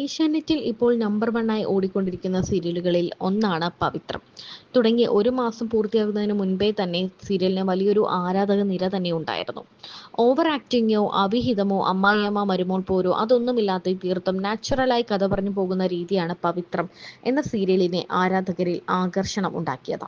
ഏഷ്യാനെറ്റിൽ ഇപ്പോൾ നമ്പർ വണ്ണായി ഓടിക്കൊണ്ടിരിക്കുന്ന സീരിയലുകളിൽ ഒന്നാണ് പവിത്രം. തുടങ്ങി ഒരു മാസം പൂർത്തിയാകുന്നതിന് മുൻപേ തന്നെ സീരിയലിന് വലിയൊരു ആരാധക നിര തന്നെ ഉണ്ടായിരുന്നു. ഓവർ ആക്ടിങ്ങോ അവിഹിതമോ അമ്മായിയമ്മ മരുമോൾ പോരോ അതൊന്നുമില്ലാത്ത തീർത്തും നാച്ചുറലായി കഥ പറഞ്ഞു പോകുന്ന രീതിയാണ് പവിത്രം എന്ന സീരിയലിനെ ആരാധകരിൽ ആകർഷണം ഉണ്ടാക്കിയത്.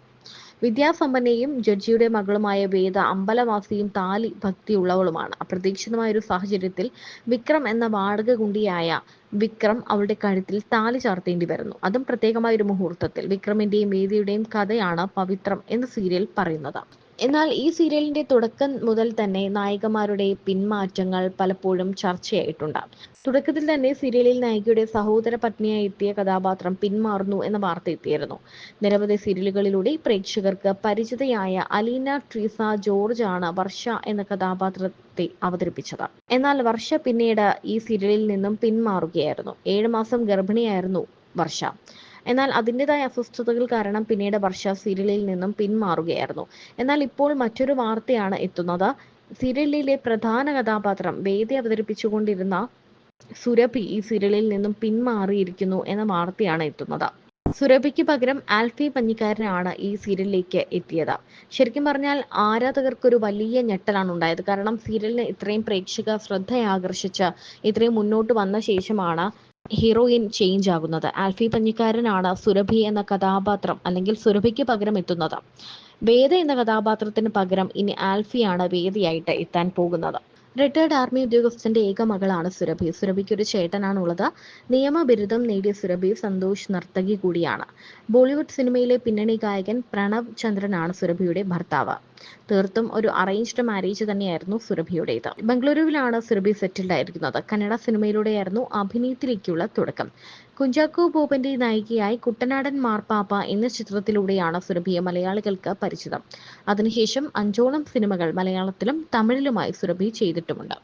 വിദ്യാസമ്പന്നയും ജഡ്ജിയുടെ മകളുമായ വേദ അമ്പലവാസിയും താലി ഭക്തിയുള്ളവളുമാണ്. അപ്രതീക്ഷിതമായ ഒരു സാഹചര്യത്തിൽ വിക്രം എന്ന വാടക കുണ്ടിയായ വിക്രം അവളുടെ കഴുത്തിൽ താലി ചാർത്തേണ്ടി വരുന്നു. അതും പ്രത്യേകമായ ഒരു മുഹൂർത്തത്തിൽ. വിക്രമിന്റെയും വേദിയുടെയും കഥയാണ് പവിത്രം എന്ന സീരിയൽ പറയുന്നത്. എന്നാൽ ഈ സീരിയലിന്റെ തുടക്കം മുതൽ തന്നെ നായികമാരുടെ പിന്മാറ്റങ്ങൾ പലപ്പോഴും ചർച്ചയായിട്ടുണ്ട്. തുടക്കത്തിൽ തന്നെ സീരിയലിൽ നായികയുടെ സഹോദര പത്നിയായി എത്തിയ കഥാപാത്രം പിന്മാറുന്നു എന്ന വാർത്ത എത്തിയിരുന്നു. നിരവധി സീരിയലുകളിലൂടെ പ്രേക്ഷകർക്ക് പരിചിതയായ അലീന ട്രീസ ജോർജ് ആണ് വർഷ എന്ന കഥാപാത്രത്തെ അവതരിപ്പിച്ചത്. എന്നാൽ വർഷ പിന്നീട് ഈ സീരിയലിൽ നിന്നും പിന്മാറുകയായിരുന്നു. ഏഴു മാസം ഗർഭിണിയായിരുന്നു വർഷ. എന്നാൽ അതിന്റെതായ അസ്വസ്ഥതകൾ കാരണം പിന്നീട് വർഷ സീരിയലിൽ നിന്നും പിന്മാറുകയായിരുന്നു. എന്നാൽ ഇപ്പോൾ മറ്റൊരു വാർത്തയാണ് എത്തുന്നത്. സീരിയലിലെ പ്രധാന കഥാപാത്രം വേദി അവതരിപ്പിച്ചുകൊണ്ടിരുന്ന സുരഭി ഈ സീരിയലിൽ നിന്നും പിന്മാറിയിരിക്കുന്നു എന്ന വാർത്തയാണ് എത്തുന്നത്. സുരഭിക്ക് പകരം ആൽഫി പഞ്ഞിക്കാരനാണ് ഈ സീരിയലിലേക്ക് എത്തിയത്. ശരിക്കും പറഞ്ഞാൽ ആരാധകർക്കൊരു വലിയ ഞെട്ടലാണ് ഉണ്ടായത്. കാരണം സീരിയലിന് ഇത്രയും പ്രേക്ഷക ശ്രദ്ധയാകർഷിച്ച് ഇത്രയും മുന്നോട്ട് വന്ന ശേഷമാണ് ഹീറോയിൻ ചേഞ്ച് ആകുന്നത്. ആൽഫി പഞ്ഞിക്കാരനാണ് സുരഭി എന്ന കഥാപാത്രം അല്ലെങ്കിൽ സുരഭിക്ക് പകരം എത്തുന്നത്. വേദ എന്ന കഥാപാത്രത്തിന് പകരം ഇനി ആൽഫിയാണ് വേദിയായിട്ട് എത്താൻ പോകുന്നത്. റിട്ടയർഡ് ആർമി ഉദ്യോഗസ്ഥന്റെ ഏക മകളാണ് സുരഭി. സുരഭിക്ക് ഒരു ചേട്ടനാണ് ഉള്ളത് നിയമബിരുദം നേടിയ സുരഭി സന്തോഷ് നർത്തകി കൂടിയാണ്. ബോളിവുഡ് സിനിമയിലെ പിന്നണി ഗായകൻ പ്രണവ് ചന്ദ്രനാണ് സുരഭിയുടെ ഭർത്താവ്. തീർത്തും ഒരു അറേഞ്ച്ഡ് മാരേജ് തന്നെയായിരുന്നു സുരഭിയുടേത്. ബംഗളൂരുവിലാണ് സുരഭി സെറ്റിൽഡ് ആയിരിക്കുന്നത്. കന്നഡ സിനിമയിലൂടെയായിരുന്നു അഭിനയത്തിലേക്കുള്ള തുടക്കം. കുഞ്ചാക്കോ ബോബന്റെ നായികയായി കുട്ടനാടൻ മാർപ്പാപ്പ എന്ന ചിത്രത്തിലൂടെയാണ് സുരഭിയെ മലയാളികൾക്ക് പരിചിതം. അതിനുശേഷം അഞ്ചോളം സിനിമകൾ മലയാളത്തിലും തമിഴിലുമായി സുരഭി ചെയ്തിട്ടുമുണ്ട്.